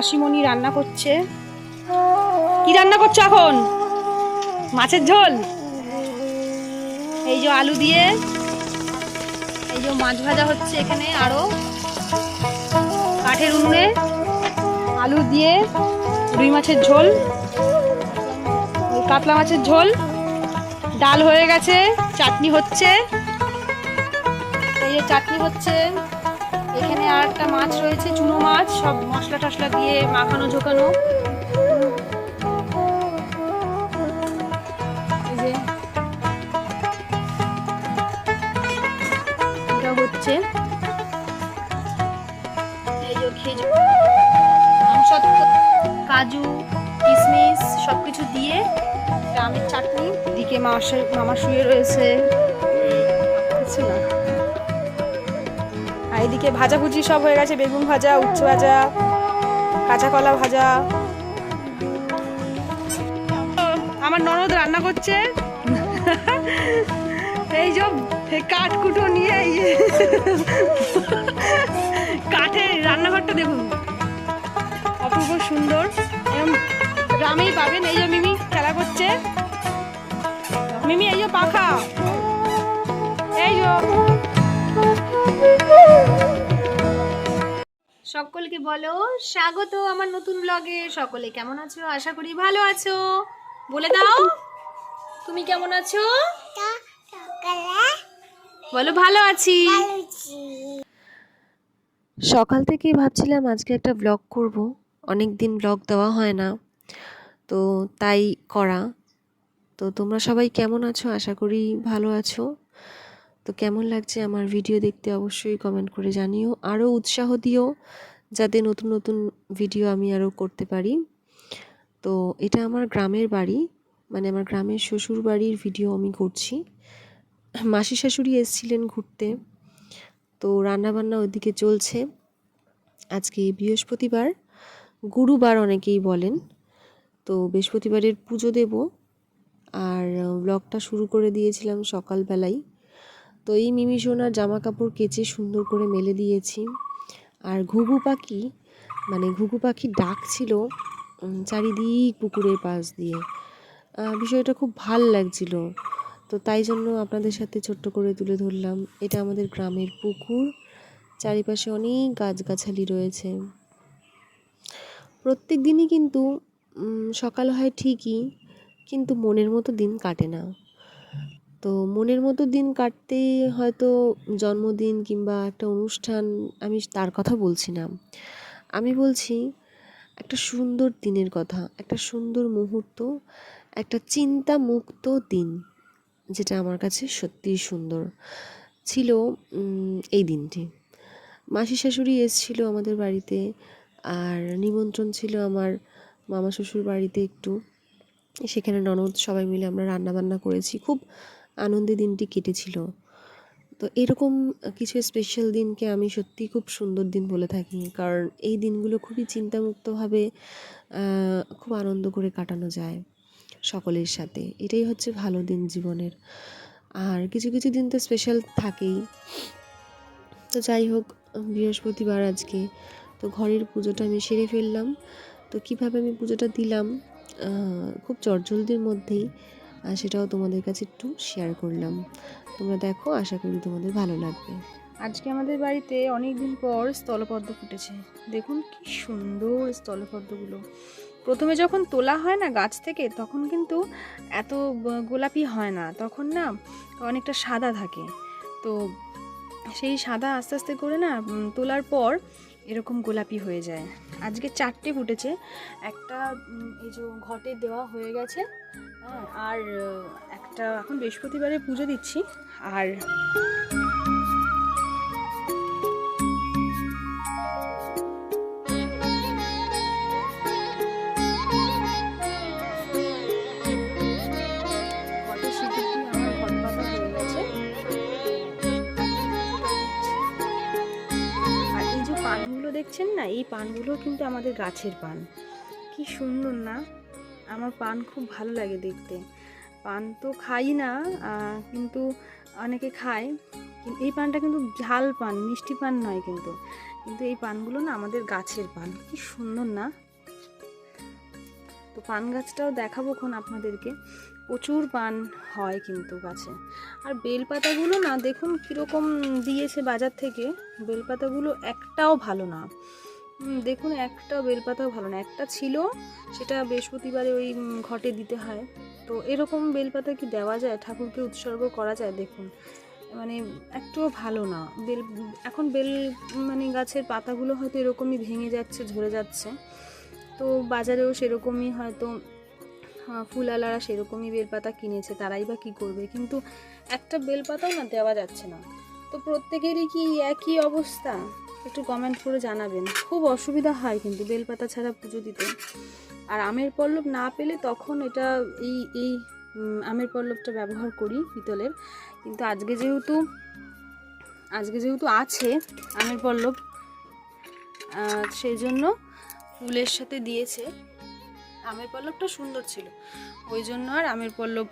মাসিমণি রান্না করছে। কি রান্না করছ এখন? মাছের ঝোল? এই যে আলু দিয়ে, এই যে মাছ ভাজা হচ্ছে এখানে আরও। কাঠের উনুনে আলু দিয়ে রুই মাছের ঝোল, কাতলা মাছের ঝোল। ডাল হয়ে গেছে, চাটনি হচ্ছে। এই যে চাটনি হচ্ছে, এখানে আর একটা মাছ রয়েছে, চুনো মাছ, সব মশলা টশলা দিয়ে মাখানো ঝোকানো হচ্ছে। কাজু কিশমিশ সব কিছু দিয়ে আমের চাটনি দিকে মাসে মামা শুয়ে রয়েছে। আর এদিকে ভাজাভুজি সব হয়ে গেছে, বেগুন ভাজা উচ্ছে ভাজা। কাঁচা কলা ভাজা। আমার ননদ রান্না করছে। এই যে কাঠ কুটো নিয়ে কাঠের রান্নাঘরটা দেখুন। অপূর্ব সুন্দর। এরকম গ্রামেই পাবেন। এই যে মিমি খেলা করছে। মিমি, এই যে পাখা। এই যে সকলকে বলো, স্বাগত আমার নতুন ব্লগে সকলে কেমন আছো? আশা করি ভালো আছো। বলে দাও, তুমি কেমন আছো? বলো, ভালো আছি। সকাল থেকে ভাবছিলাম আজকে একটা ব্লগ করব। অনেক দিন ব্লগ দেওয়া হয় না। তো তাই করা। তো তোমরা সবাই কেমন আছো? আশা করি ভালো আছো। তো কেমন লাগছে আমার ভিডিও দেখতে অবশ্যই কমেন্ট করে জানিও। আরও উৎসাহ দিও যাতে নতুন নতুন ভিডিও আমি আরও করতে পারি। তো এটা আমার গ্রামের বাড়ি মানে আমার গ্রামের শ্বশুর বাড়ির ভিডিও আমি করছি। মাসি শাশুড়ি এসেছিলেন ঘুরতে, তো রান্নাবান্না ওইদিকে চলছে। আজকে বৃহস্পতিবার, গুরুবার অনেকেই বলেন। তো বৃহস্পতিবারের পুজো দেব। আর ব্লগটা শুরু করে দিয়েছিলাম সকালবেলায় তো এই মিমি সোনার জামা কাপড় কেচে সুন্দর করে মেলে দিয়েছি। আর ঘুঘু পাখি মানে ঘুঘু পাখি ডাক ছিল চারিদিক পুকুরের পাশ দিয়ে। বিষয়টা খুব ভালো লাগছিল। তো তাই জন্য আপনাদের সাথে ছোট্ট করে তুলে ধরলাম। এটা আমাদের গ্রামের পুকুর। চারিপাশে অনেক গাছগাছালি রয়েছে। প্রত্যেক দিনই কিন্তু সকাল হয় ঠিকই, কিন্তু মনের মতো দিন কাটে না। তো মনের মতো দিন কাটতেই হয়তো জন্মদিন কিংবা একটা অনুষ্ঠান আমি তার কথা বলছি না আমি বলছি, একটা সুন্দর দিনের কথা, একটা সুন্দর মুহূর্ত, একটা চিন্তা মুক্ত দিন, যেটা আমার কাছে সত্যিই সুন্দর। ছিল এই দিনটি। মাসি শাশুড়ি এসেছিল আমাদের বাড়িতে, আর নিমন্ত্রণ ছিল আমার মামা শ্বশুর বাড়িতে একটু। সেখানে ননদ সবাই মিলে আমরা রান্না বান্না করেছি। খুব আনন্দে দিনটি কেটেছিল। তো এরকম কিছু স্পেশাল দিনকে আমি সত্যিই খুব সুন্দর দিন বলে থাকি। কারণ এই দিনগুলো খুবই চিন্তামুক্তভাবে খুব আনন্দ করে কাটানো যায় সকলের সাথে। এটাই হচ্ছে ভালো দিন জীবনের। আর কিছু কিছু দিন তো স্পেশাল থাকেই। তো যাই হোক, বৃহস্পতিবার আজকে। তো ঘরের পুজোটা আমি সেরে ফেললাম। তো কীভাবে আমি পুজোটা দিলাম? খুব চটজলদির মধ্যেই। আর সেটাও তোমাদের কাছে একটু শেয়ার করলাম। তোমরা দেখো, আশা করি তোমাদের ভালো লাগবে। আজকে আমাদের বাড়িতে অনেক দিন পর স্থলপদ্ম ফুটেছে। দেখুন কি সুন্দর স্থলপদ্মগুলো। প্রথমে যখন তোলা হয় না গাছ থেকে, তখন কিন্তু এত গোলাপি হয় না। তখন না অনেকটা সাদা থাকে। তো সেই সাদা আস্তে আস্তে করে না তোলার পর এরকম গোলাপি হয়ে যায়। আজকে চারটে ফুটেছে। একটা এই যে ঘটে দেওয়া হয়ে গেছে। আর একটা এখন বৃহস্পতিবারে পুজো দিচ্ছি, আর দেখছেন না, এই পানগুলো কিন্তু আমাদের গাছের পান। কি সুন্দর না? আমার পান খুব ভালো লাগে দেখতে। পান তো খাই না কিন্তু অনেকে খায়। এই পানটা কিন্তু ঝাল পান, মিষ্টি পান নয় কিন্তু। কিন্তু এই পানগুলো না আমাদের গাছের পান, কি সুন্দর না? তো পান গাছটাও দেখাবো খন আপনাদেরকে। প্রচুর পান হয় কিন্তু গাছে। আর বেলপাতাগুলো না দেখুন কীরকম দিয়েছে বাজার থেকে। বেলপাতাগুলো একটাও ভালো না। দেখুন একটা বেলপাতাও ভালো না। একটা ছিল সেটা বৃহস্পতিবারে ওই ঘটে দিতে হয়। তো এরকম বেলপাতা কি দেওয়া যায়? ঠাকুরকে উৎসর্গ করা যায়? দেখুন মানে একটুও ভালো না। বেল এখন বেল মানে গাছের পাতাগুলো হয়তো এরকমই ভেঙে যাচ্ছে ঝরে যাচ্ছে। তো বাজারেও সেরকমই হয়তো আহ, ফুলওয়ালারা সেরকমই বেলপাতা কিনেছে তারাই বা কী করবে? কিন্তু একটা বেলপাতাও না দেওয়া যাচ্ছে না। তো প্রত্যেকেরই কি একই অবস্থা? একটু কমেন্ট করে জানাবেন। খুব অসুবিধা হয় কিন্তু বেলপাতা ছাড়া পুজো দিতে। আর আমের পল্লব না পেলে তখন এটা এই এই আমের পল্লবটা ব্যবহার করি পিতলের। কিন্তু আজকে যেহেতু আজকে যেহেতু আছে আমের পল্লব সেই জন্য ফুলের সাথে দিয়েছে। আমের পল্লবটা সুন্দর ছিল। ওই জন্য আর আমের পল্লব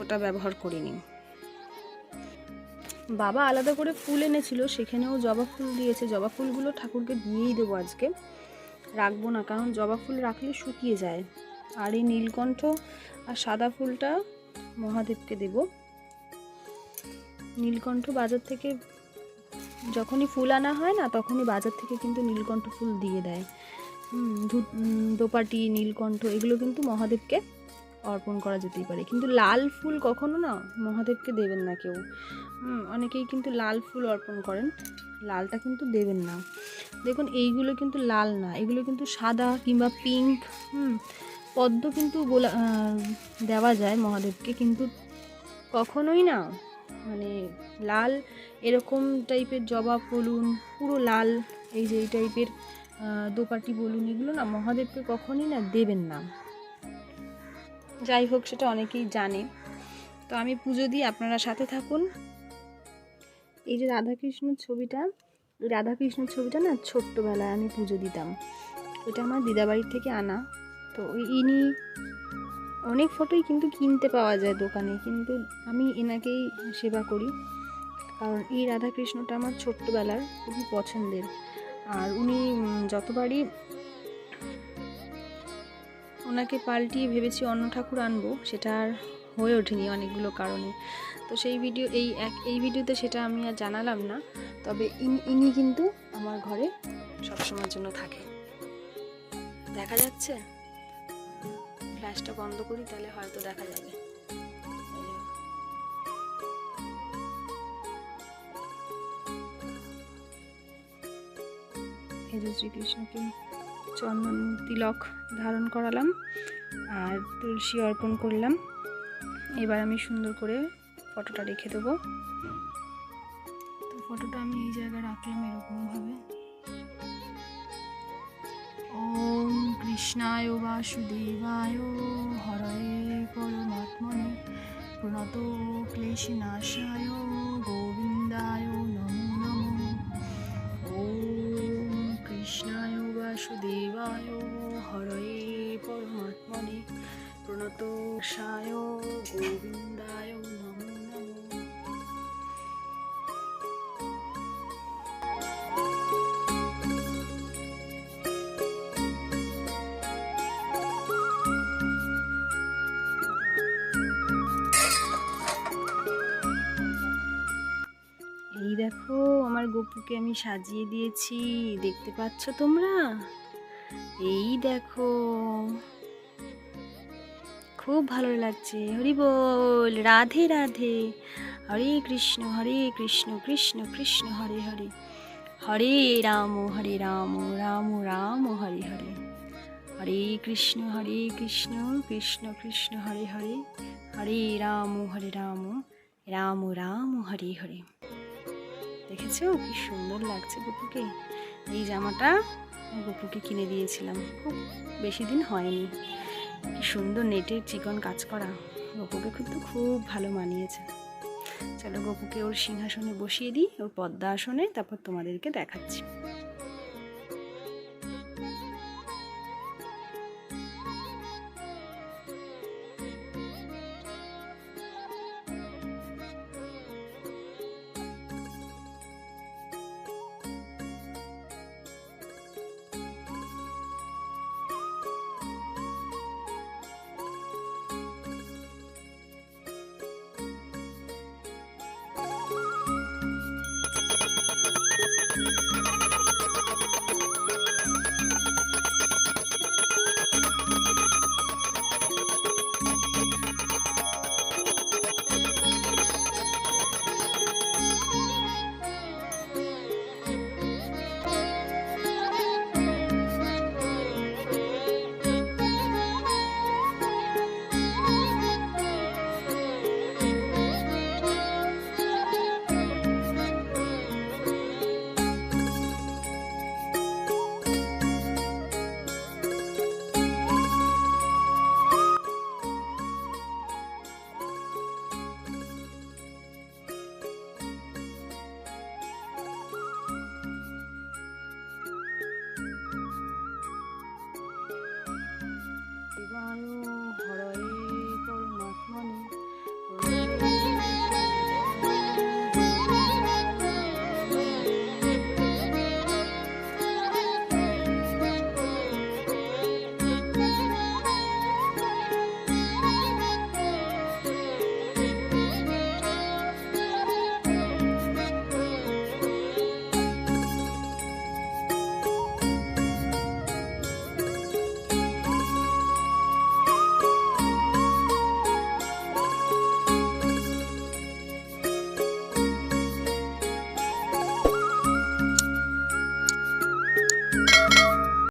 ওটা ব্যবহার করিনি। বাবা আলাদা করে ফুল এনেছিল, সেখানেও জবা ফুল দিয়েছে। জবা ফুলগুলো ঠাকুরকে দিয়েই দেবো আজকে। রাখব না, কারণ জবা ফুল রাখলে শুকিয়ে যায়। আর এই নীলকণ্ঠ আর সাদা ফুলটা মহাদেবকে দেব। নীলকণ্ঠ বাজার থেকে যখনই ফুল আনা হয় না, তখনই বাজার থেকে কিন্তু নীলকণ্ঠ ফুল দিয়ে দেয়। দোপাটি, নীলকণ্ঠ, এগুলো কিন্তু মহাদেবকে অর্পণ করা যেতেই পারে। কিন্তু লাল ফুল কখনো না মহাদেবকে দেবেন না কেউ। অনেকেই কিন্তু লাল ফুল অর্পণ করেন। লালটা কিন্তু দেবেন না। দেখুন, এইগুলো কিন্তু লাল না। এগুলো কিন্তু সাদা কিংবা পিঙ্ক, হুম, পদ্ম কিন্তু গোলা দেওয়া যায় মহাদেবকে। কিন্তু কখনোই না মানে লাল এরকম টাইপের জবা বলুন, পুরো লাল এই যে এই টাইপের দোপাটি বলুন, এগুলো না মহাদেবকে কখনোই না দেবেন না। যাই হোক, সেটা অনেকেই জানে। তো আমি পুজো দিই, আপনারা সাথে থাকুন। এই যে রাধাকৃষ্ণর ছবিটা রাধাকৃষ্ণর ছবিটা না ছোট্টবেলায় আমি পুজো দিতাম। ওইটা আমার দিদাবাড়ির থেকে আনা। তো ইনি অনেক ফটোই কিন্তু কিনতে পাওয়া যায় দোকানে, কিন্তু আমি এনাকেই সেবা করি। কারণ এই রাধাকৃষ্ণটা আমার ছোট্টবেলার খুবই পছন্দের। আর উনি যতবারই ওনাকে পাল্টিয়ে ভেবেছি অন্য ঠাকুর আনব, সেটা আর হয়ে ওঠেনি অনেকগুলো কারণে। তো সেই ভিডিও, এই এক, এই ভিডিওতে সেটা আমি আর জানালাম না, তবে ইনি ইনি কিন্তু আমার ঘরে সবসময়ের জন্য থাকে। দেখা যাচ্ছে? ফ্ল্যাশটা বন্ধ করি, তাহলে হয়তো দেখা যাবে। শ্রীকৃষ্ণকে চন্দন তিলক ধারণ করালাম আর তুলসী অর্পণ করলাম। এবার আমি সুন্দর করে ফটোটা রেখে দেবো। তো ফটোটা আমি এই জায়গায় রাখলাম এরকমভাবে। ওম কৃষ্ণায় বাসুদেবায় হরয়ে পরমাত্মনে প্রণত ক্লেশনাশায় আমার গপুকে আমি সাজিয়ে দিয়েছি। দেখতে পাচ্ছ তোমরা? এই দেখো। খুব ভালো লাগছে। হরি বল, রাধে রাধে। হরে কৃষ্ণ হরে কৃষ্ণ কৃষ্ণ কৃষ্ণ, হরে হরে। হরে রাম হরে রাম রাম রাম, হরে হরে। হরে কৃষ্ণ হরে কৃষ্ণ কৃষ্ণ কৃষ্ণ, হরে হরে। হরে রাম হরে রাম রাম রাম, হরে হরে। দেখেছ? কি সুন্দর লাগছে গুপুকে। এই জামাটা গুপুকে কিনে দিয়েছিলাম। খুব বেশি দিন হয়নি। কি সুন্দর নেটের চিকন কাজ করা। গপুকে কিন্তু খুব ভালো মানিয়েছে। চলো গপুকে ওর সিংহাসনে বসিয়ে দিই, ওর পদ্মা আসনে তারপর তোমাদেরকে দেখাচ্ছি।